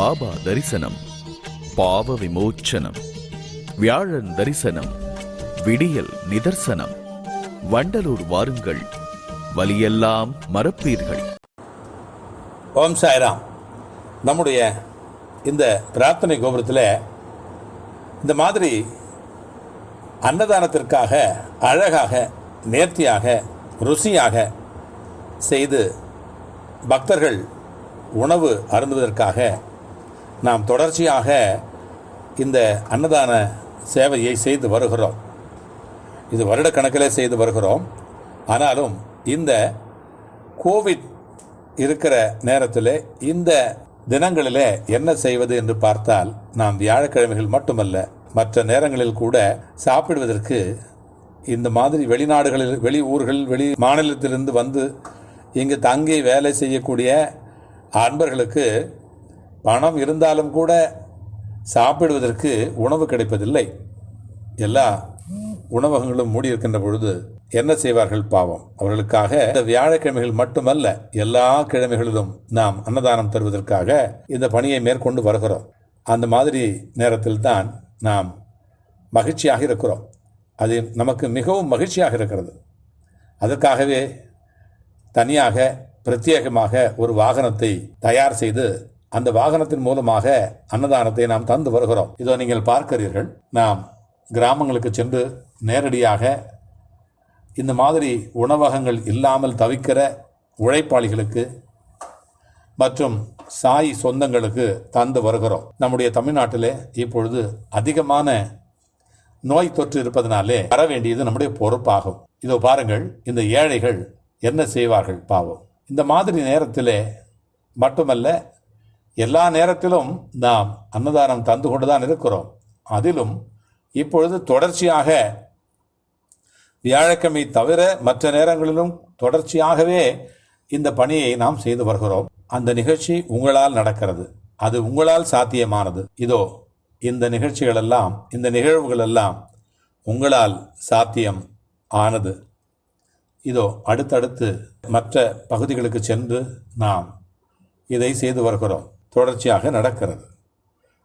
பாபா தரிசனம் பாவ விமோச்சனம் வியாழன் தரிசனம் விடியல் நிதர்சனம் வண்டலூர் வாருங்கள் வலியெல்லாம் மறப்பீர்கள். ஓம் சாய்ராம். நம்முடைய இந்த பிரார்த்தனை கோபுரத்தில் இந்த மாதிரி அன்னதானத்திற்காக அழகாக நேர்த்தியாக ருசியாக செய்து பக்தர்கள் உணவு அருந்துவதற்காக நாம் தொடர்ச்சியாக இந்த அன்னதான சேவையை செய்து வருகிறோம். இது வருடக்கணக்கிலே செய்து வருகிறோம். ஆனாலும் இந்த கோவிட் இருக்கிற நேரத்தில் இந்த தினங்களிலே என்ன செய்வது என்று பார்த்தால் நாம் வியாழக்கிழமைகள் மட்டுமல்ல மற்ற நேரங்களில் கூட சாப்பிடுவதற்கு இந்த மாதிரி வெளிநாடுகளில் வெளி ஊர்கள் வெளி மாநிலத்திலிருந்து வந்து இங்கு தங்கி வேலை செய்யக்கூடிய அன்பர்களுக்கு பணம் இருந்தாலும் கூட சாப்பிடுவதற்கு உணவு கிடைப்பதில்லை. எல்லா உணவகங்களும் மூடி இருக்கின்ற பொழுது என்ன செய்வார்கள் பாவம்? அவர்களுக்காக இந்த வியாழக்கிழமைகள் மட்டுமல்ல எல்லா கிழமைகளிலும் நாம் அன்னதானம் தருவதற்காக இந்த பணியை மேற்கொண்டு வருகிறோம். அந்த மாதிரி நேரத்தில் தான் நாம் மகிழ்ச்சியாக இருக்கிறோம். அது நமக்கு மிகவும் மகிழ்ச்சியாக இருக்கிறது. அதற்காகவே தனியாக பிரத்யேகமாக ஒரு வாகனத்தை தயார் செய்து அந்த வாகனத்தின் மூலமாக அன்னதானத்தை நாம் தந்து வருகிறோம். இதோ நீங்கள் பார்க்கிறீர்கள். நாம் கிராமங்களுக்கு சென்று நேரடியாக இந்த மாதிரி உணவகங்கள் இல்லாமல் தவிக்கிற உழைப்பாளிகளுக்கு மற்றும் சாய் சொந்தங்களுக்கு தந்து வருகிறோம். நம்முடைய தமிழ்நாட்டிலே இப்பொழுது அதிகமான நோய் தொற்று இருப்பதனாலே வர வேண்டியது நம்முடைய பொறுப்பாகும். இதோ பாருங்கள் இந்த ஏழைகள் என்ன செய்வார்கள் பாவம். இந்த மாதிரி நேரத்திலே மட்டுமல்ல எல்லா நேரத்திலும் நாம் அன்னதானம் தந்து கொண்டு தான் இருக்கிறோம். அதிலும் இப்பொழுது தொடர்ச்சியாக வியாழக்கிழமை தவிர மற்ற நேரங்களிலும் தொடர்ச்சியாகவே இந்த பணியை நாம் செய்து வருகிறோம். அந்த நிகழ்ச்சி உங்களால் நடக்கிறது. அது உங்களால் சாத்தியமானது. இதோ இந்த நிகழ்ச்சிகளெல்லாம் இந்த நிகழ்வுகள் எல்லாம் உங்களால் சாத்தியம் ஆனது. இதோ அடுத்தடுத்து மற்ற பகுதிகளுக்கு சென்று நாம் இதை செய்து வருகிறோம். தொடர்ச்சியாக நடக்கிறது.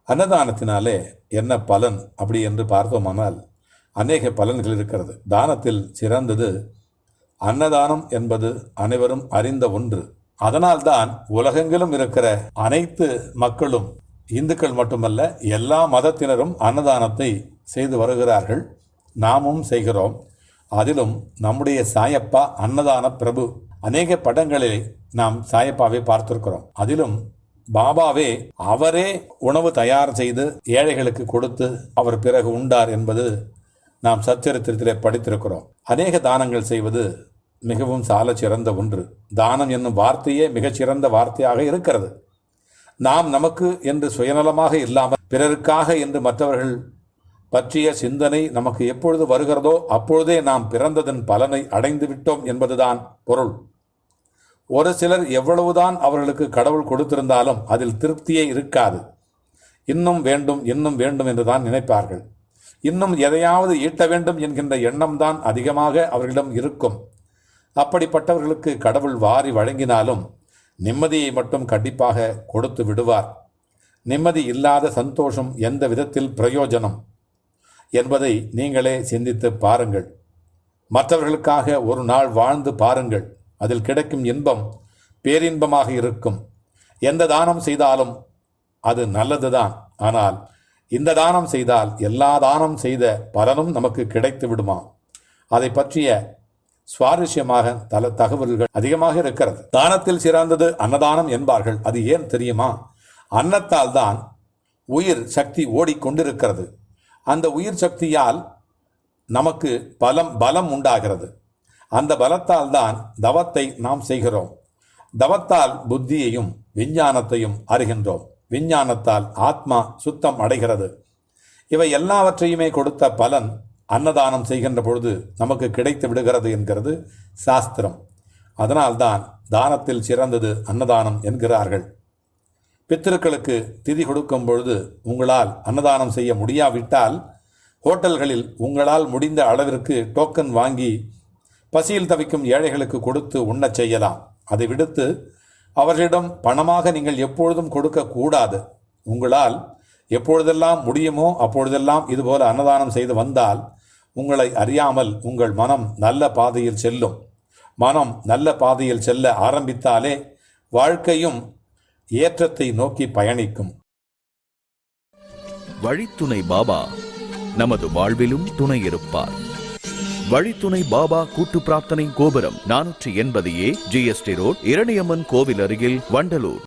அன்னதானத்தினாலே என்ன பலன்? அப்படி என்று பார்த்தோமானால் அநேக பலன்கள் இருக்கிறது. தானத்தில் சிறந்தது அன்னதானம் என்பது அனைவரும் அறிந்த ஒன்று. அதனால்தான் உலகெங்கிலும் இருக்கிற அனைத்து மக்களும் இந்துக்கள் மட்டுமல்ல எல்லா மதத்தினரும் அன்னதானத்தை செய்து வருகிறார்கள். நாமும் செய்கிறோம். அதிலும் நம்முடைய சாயப்பா அன்னதான பிரபு. அநேக படங்களில் நாம் சாயப்பாவை பார்த்திருக்கிறோம். அதிலும் பாபாவே அவரே உணவு தயார் செய்து ஏழைகளுக்கு கொடுத்து அவர் பிறகு உண்டார் என்பது நாம் சச்சரித்திரத்திலே படித்திருக்கிறோம். அநேக தானங்கள் செய்வது மிகவும் சால சிறந்த ஒன்று. தானம் என்னும் வார்த்தையே மிகச்சிறந்த வார்த்தையாக இருக்கிறது. நாம் நமக்கு என்று சுயநலமாக இல்லாமல் பிறருக்காக என்று மற்றவர்கள் பற்றிய சிந்தனை நமக்கு எப்பொழுது வருகிறதோ அப்பொழுதே நாம் பிறந்ததன் பலனை அடைந்து விட்டோம் என்பதுதான் பொருள். ஒரு சிலர் எவ்வளவுதான் அவர்களுக்கு கடவுள் கொடுத்திருந்தாலும் அதில் திருப்தியே இருக்காது. இன்னும் வேண்டும் இன்னும் வேண்டும் என்று தான் நினைப்பார்கள். இன்னும் எதையாவது ஈட்ட வேண்டும் என்கின்ற எண்ணம்தான் அதிகமாக அவர்களிடம் இருக்கும். அப்படிப்பட்டவர்களுக்கு கடவுள் வாரி வழங்கினாலும் நிம்மதியை மட்டும் கண்டிப்பாக கொடுத்து விடுவார். நிம்மதி இல்லாத சந்தோஷம் எந்த விதத்தில் பிரயோஜனம் என்பதை நீங்களே சிந்தித்து பாருங்கள். மற்றவர்களுக்காக ஒரு நாள் வாழ்ந்து பாருங்கள். அதில் கிடைக்கும் இன்பம் பேரின்பமாக இருக்கும். எந்த தானம் செய்தாலும் அது நல்லதுதான். ஆனால் இந்த தானம் செய்தால் எல்லா தானம் செய்த பலனும் நமக்கு கிடைத்து விடுமா? அதை பற்றிய சுவாரஸ்யமாக தல தகவல்கள் அதிகமாக இருக்கிறது. தானத்தில் சிறந்தது அன்னதானம் என்பார்கள். அது ஏன் தெரியுமா? அன்னத்தால் தான் உயிர் சக்தி ஓடிக்கொண்டிருக்கிறது அந்த உயிர் சக்தியால் நமக்கு பலம் பலம் உண்டாகிறது. அந்த பலத்தால் தான் தவத்தை நாம் செய்கிறோம். தவத்தால் புத்தியையும் விஞ்ஞானத்தையும் அறிகின்றோம். விஞ்ஞானத்தால் ஆத்மா சுத்தம் அடைகிறது. இவை எல்லாவற்றையுமே கொடுத்த பலன் அன்னதானம் செய்கின்ற பொழுது நமக்கு கிடைத்து விடுகிறது என்கிறது சாஸ்திரம். அதனால்தான் தானத்தில் சிறந்தது அன்னதானம் என்கிறார்கள். பித்திருக்களுக்கு திதி கொடுக்கும் பொழுது உங்களால் அன்னதானம் செய்ய முடியாவிட்டால் ஹோட்டல்களில் உங்களால் முடிந்த அளவிற்கு டோக்கன் வாங்கி பசியில் தவிக்கும் ஏழைகளுக்கு கொடுத்து உண்ணச் செய்யலாம். அதை விடுத்து அவர்களிடம் பணமாக நீங்கள் எப்பொழுதும் கொடுக்கக்கூடாது உங்களால் எப்பொழுதெல்லாம் முடியுமோ அப்பொழுதெல்லாம் இதுபோல அன்னதானம் செய்து வந்தால் உங்களை அறியாமல் உங்கள் மனம் நல்ல பாதையில் செல்லும். மனம் நல்ல பாதையில் செல்ல ஆரம்பித்தாலே வாழ்க்கையும் ஏற்றத்தை நோக்கி பயணிக்கும். வழித்துணை பாபா நமது வாழ்விலும் துணை இருப்பார். வழித்துணை பாபா கூட்டு பிரார்த்தனை கோபுரம் நானூற்றி எண்பது ஏ ஜிஎஸ்டி ரோட் இரணியம்மன் கோவில் அருகில் வண்டலூர்.